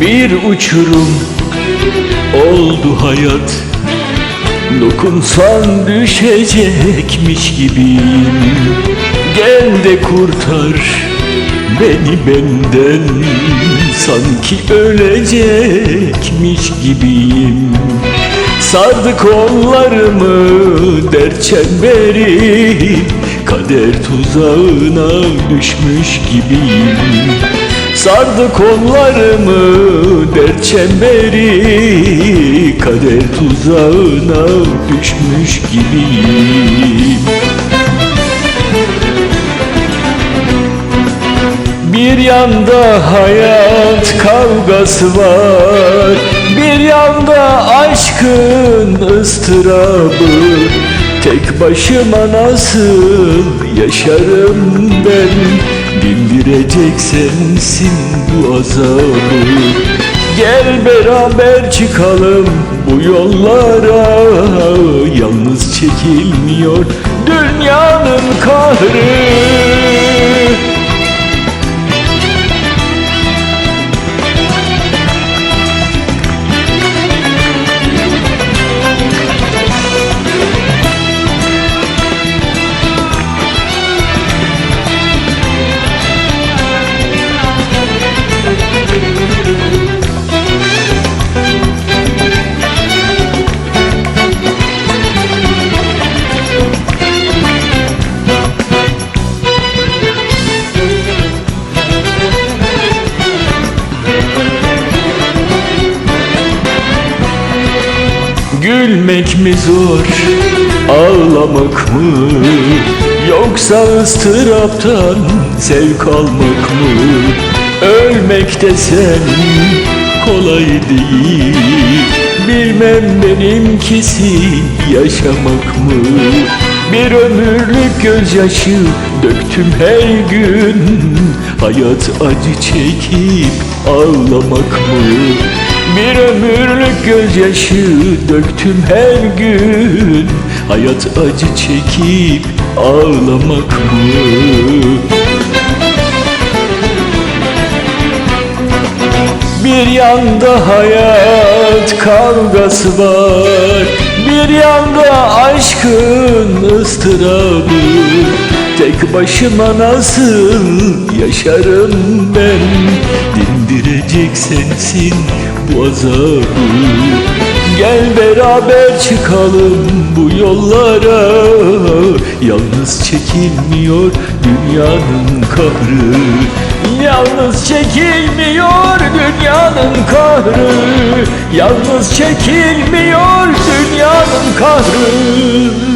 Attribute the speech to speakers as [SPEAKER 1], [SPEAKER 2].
[SPEAKER 1] Bir uçurum oldu hayat. Dokunsan düşecekmiş gibiyim. Gel de kurtar beni benden. Sanki ölecekmiş gibiyim. Sardı kollarımı dert çemberi. Kader tuzağına düşmüş gibiyim Sardı kollarımı dert çemberi Kader tuzağına düşmüş gibiyim Bir yanda hayat kavgası var Bir yanda aşkın ıstırabı. Tek başıma nasıl yaşarım ben Dindirecek sensin bu azabı. Gel beraber çıkalım bu yollara. Yalnız çekilmiyor dünyanın kahrı Gülmek mi zor, ağlamak mı? Yoksa ıstıraptan zevk almak mı? Ölmek desen kolay değil Bilmem benimkisi yaşamak mı? Bir ömürlük gözyaşı döktüm her gün Hayat acı çekip ağlamak mı? Bir ömürlük gözyaşı döktüm her gün Hayat acı çekip ağlamak mı? Bir yanda hayat kavgası var. Bir yanda aşkın ıstırabı. Tek başıma nasıl yaşarım ben? Dindirecek sensin bu azabı. Gel beraber çıkalım bu yollara. Yalnız çekilmiyor dünyanın kahrı. Yalnız çekilmiyor dünyanın kahrı Yalnız çekilmiyor dünyanın kahrı